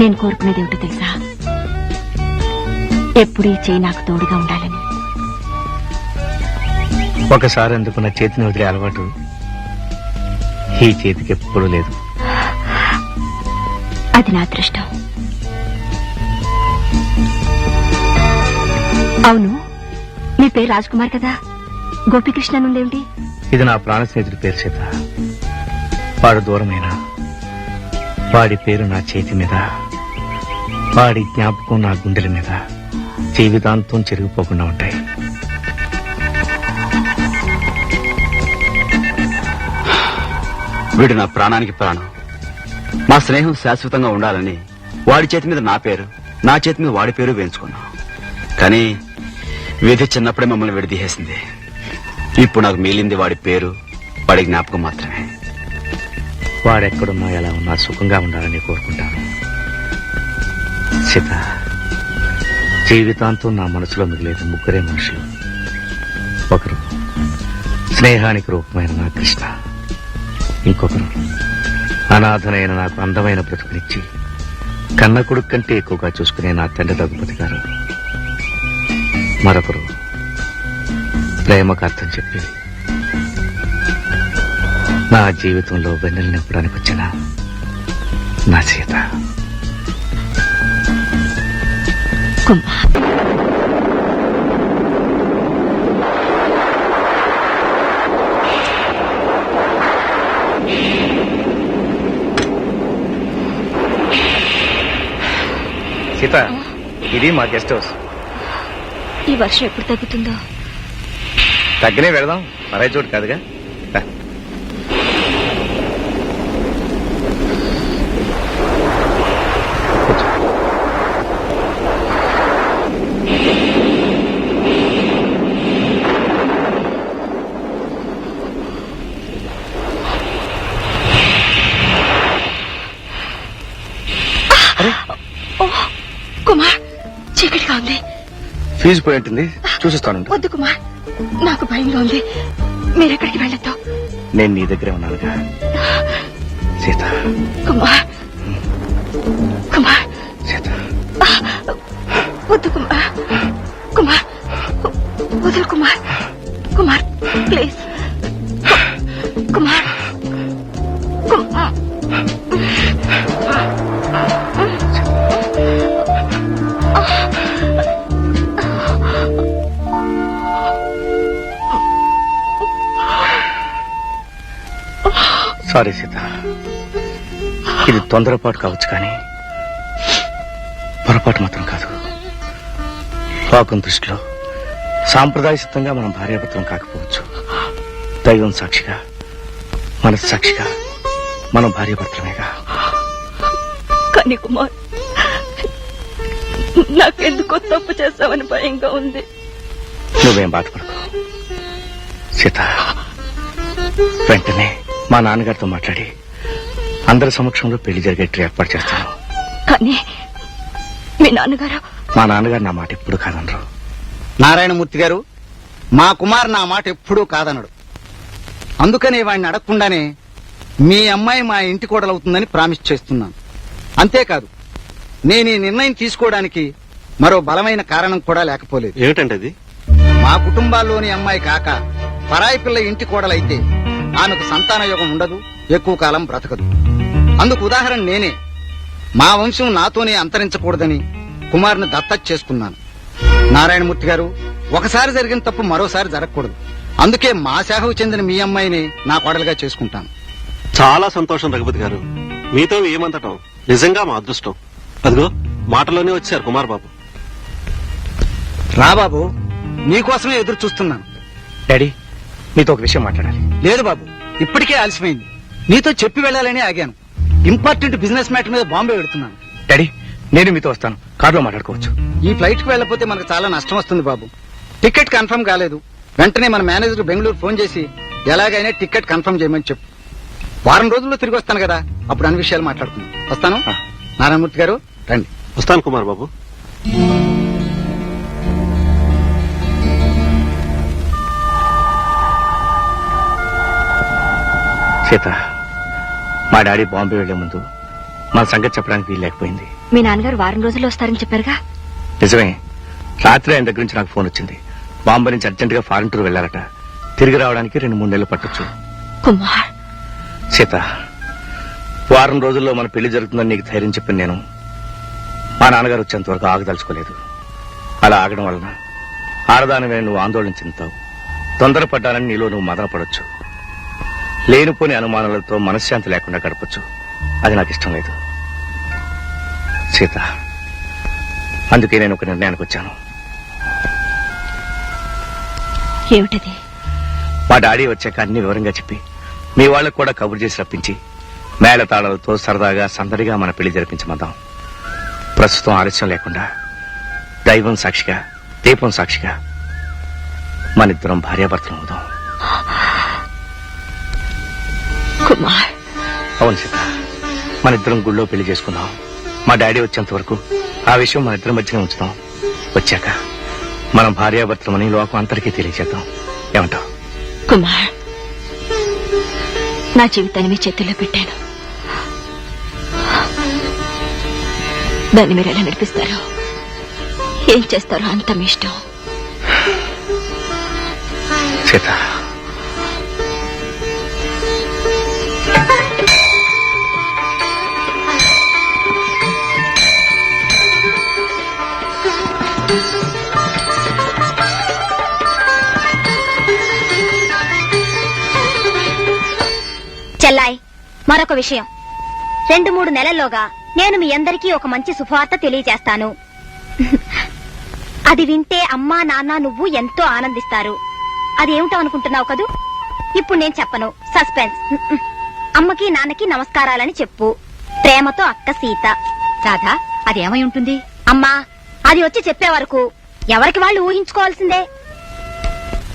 నేను కోరుకునేది ఏమిటో తెలుసా? ఎప్పుడు ఈ చేయి నాకు తోడుగా ఉండాలని. ఒకసారి అందుకున్న చేతిని వదిలే అలవాటు ఈ చేతికి ఎప్పుడూ లేదు. అది నా అదృష్టం. అవును మీ పేరు రాజ్ కుమార్ కదా? గోపికృష్ణ నుండేమిటి ఇది నా ప్రాణ స్నేహితుడి పేరు చేత. వాడు దూరమైన వాడి పేరు నా చేతి మీద. వాడి జ్ఞాపకం నా గుండెల మీద. జీవితాంతం చెరిగిపోకుండా ఉంటాయి. వీడు నా ప్రాణానికి ప్రాణం. మా స్నేహం శాశ్వతంగా ఉండాలని వాడి చేతి మీద నా పేరు నా చేతి మీద వాడి పేరు వేయించుకున్నాం. కానీ విధి చిన్నప్పుడే మమ్మల్ని విడదీసేసింది. ఇప్పుడు నాకు మిగిలింది వాడి పేరు వాడి జ్ఞాపకం మాత్రమే. వాడెక్కడున్నా ఎలా ఉన్నా సుఖంగా ఉండాలని కోరుకుంటాను. సీత జీవితాంతం నా మనసులో మిగిలేదు ముగ్గురే మనుషులు. ఒకరు స్నేహానికి రూపమైన నా కృష్ణ. ఇంకొకరు అనాథనైన నాకు అందమైన బ్రతుకునిచ్చి కన్న కొడుకు కంటే ఎక్కువగా చూసుకునే నా తండ్రి రఘుపతి గారు. మరొకరు ప్రేమకు అర్థం చెప్పి నా జీవితంలో వెన్నెలు నింపడానికి వచ్చిన నా సీత. కుమార్ సీత ఇది మా గెస్ట్ హౌస్. ఈ వర్షం ఎప్పుడు తగ్గుతుందో? తగ్గనే వెళదాం. మరై చోటు కాదుగా? కుమార్ చీకటిగా ఉంది. ఫీజు పోయి ఉంటుంది. చూసిస్తాను వద్దు కుమార్ నాకు భయంగా ఉంది. మీరెక్కడికి వెళ్ళొద్దు. నేను నీ దగ్గరే ఉన్నానుగా. సీత. కుమార్. సారీ సీత ఇది తొందరపాటు కావచ్చు కానీ పొరపాటు మాత్రం కాదు. లోకం దృష్టిలో సాంప్రదాయసిద్ధంగా మనం భార్యాభర్తలం కాకపోవచ్చు. దైవం సాక్షిగా మన సాక్షిగా మనం భార్యాభర్తలమేగా. కానీ కుమార్ నాకెందుకో తప్పు చేస్తావని భయంగా ఉంది. నువ్వేం బాధపడకు. సీత వెంటనే మా నాన్నగారితో మాట్లాడి అందరి సమక్షంలో పెళ్ళి జరిగేట్టు ఏర్పాటు చేస్తాను. కానీ మీ నాన్నగారు మా నాన్నగారు నా మాట ఎప్పుడు కాదనరు. నారాయణమూర్తి గారు మా కుమార్ నా మాట ఎప్పుడూ కాదనడు. అందుకనే వాడిని అడగకుండానే మీ అమ్మాయి మా ఇంటి కోడలవుతుందని ప్రామిస్ చేస్తున్నాను. అంతేకాదు నేను ఈ నిర్ణయం తీసుకోవడానికి మరో బలమైన కారణం కూడా లేకపోలేదు. ఏమిటండి అది? మా కుటుంబాల్లోని అమ్మాయి కాక పరాయి పిల్ల ఇంటి కోడలైతే ఆమెకు సంతాన యోగం ఉండదు ఎక్కువ కాలం బ్రతకదు. అందుకు ఉదాహరణ నేనే. మా వంశం నాతోనే అంతరించకూడదని కుమార్ను దత్తత చేసుకున్నాను. నారాయణమూర్తి గారు ఒకసారి జరిగిన తప్పు మరోసారి జరగకూడదు. అందుకే మా శాఖకు చెందిన మీ అమ్మాయిని నా కోడలుగా చేసుకుంటాను. చాలా సంతోషం రఘుపతి గారు. మీతో ఏమంతటం నిజంగా మా అదృష్టం. అదిగో మాటలోనే వచ్చారు కుమార్ బాబు రా బాబు నీకోసమే ఎదురు చూస్తున్నాను డాడీ మీతో ఒక విషయం మాట్లాడాలి. లేదు బాబు ఇప్పటికే ఆలస్యమైంది. నీతో చెప్పి వెళ్ళాలని ఆగాను. ఇంపార్టెంట్ బిజినెస్ మ్యాటర్ మీద బాంబే పెడుతున్నాను. డాడీ నేను మీతో వస్తాను. కారులో మాట్లాడుకోవచ్చు. ఈ ఫ్లైట్కి వెళ్ళకపోతే మనకు చాలా నష్టం వస్తుంది బాబు. టికెట్ కన్ఫర్మ్ కాలేదు. వెంటనే మన మేనేజర్ బెంగళూరు ఫోన్ చేసి ఎలాగైనా టికెట్ కన్ఫర్మ్ చేయమని చెప్పు. వారం రోజుల్లో తిరిగి వస్తాను కదా అప్పుడు అన్ని విషయాలు మాట్లాడుకుందాం. వస్తాను. నారాయణమూర్తి గారు రండి. వస్తాను కుమార్ బాబు. సీత మా డాడీ బాంబే వెళ్ళే ముందు మన సంగతి చెప్పడానికి వీలు లేకపోయింది. మీ నాన్నగారు వారం రోజుల్లో వస్తారని చెప్పారుగా? నిజమే. రాత్రి ఆయన దగ్గర నుంచి నాకు ఫోన్ వచ్చింది. బాంబే నుంచి అర్జెంట్గా ఫారెన్ టూర్ వెళ్ళారట తిరిగి రావడానికి రెండు మూడు నెలలు పట్టొచ్చు. కుమార్. సీత వారం రోజుల్లో మన పెళ్ళి జరుగుతుందని నీకు ధైర్యం చెప్పిన నేను. మా నాన్నగారు వచ్చేంత వరకు ఆగదలుచుకోలేదు. అలా ఆగడం వలన ఆడదానివే నువ్వు ఆందోళన చెందుతావు. తొందరపడ్డానని నీలో నువ్వు మదన పడొచ్చు లేనిపోని అనుమానాలతో మనశ్శాంతి లేకుండా గడపచ్చు. అది నాకు ఇష్టం లేదు. సీత అందుకే నేను ఒక నిర్ణయానికి వచ్చాను. ఏమిటది? మా డాడీ వచ్చాక అన్ని వివరంగా చెప్పి మీ వాళ్ళకు కూడా కబురు చేసి రప్పించి మేళతాళాలతో సరదాగా సందడిగా మన పెళ్ళి జరిపించమందాం. ప్రస్తుతం ఆలస్యం లేకుండా దైవం సాక్షిగా దీపం సాక్షిగా మన ఇద్దరం భార్యాభర్తలు అవుదాం. కుమార్. అవును సీత. మన ఇద్దరం గుళ్ళో పెళ్ళి చేసుకుందాం. మా డాడీ వచ్చేంత వరకు ఆ విషయం మన ఇద్దరం మధ్యనే ఉంచుదాం వచ్చాక మనం భార్యాభర్తలమని లోకం అందరికీ తెలియజేద్దాం. ఏమంటావు? కుమార్ నా జీవితాన్ని మీ చేతుల్లో పెట్టాను. దాన్ని మీరు ఎలా నడిపిస్తారో ఏం చేస్తారో అంత మీ ఇష్టం. సీత చెల్లాయ్ మరొక విషయం. రెండు మూడు నెలల్లోగా నేను మీ అందరికీ ఒక మంచి శుభవార్త తెలియజేస్తాను. అది వింటే అమ్మా నాన్న నువ్వు ఎంతో ఆనందిస్తారు. అది ఏమిటో అనుకుంటున్నావు కదూ? ఇప్పుడు నేను చెప్పను. సస్పెన్స్. అమ్మకి నాన్నకి నమస్కారాలని చెప్పు. ప్రేమతో అక్క సీత. రాధా అదేమై ఉంటుంది? అమ్మా అది వచ్చి చెప్పే వరకు ఎవరికి వాళ్ళు ఊహించుకోవాల్సిందే?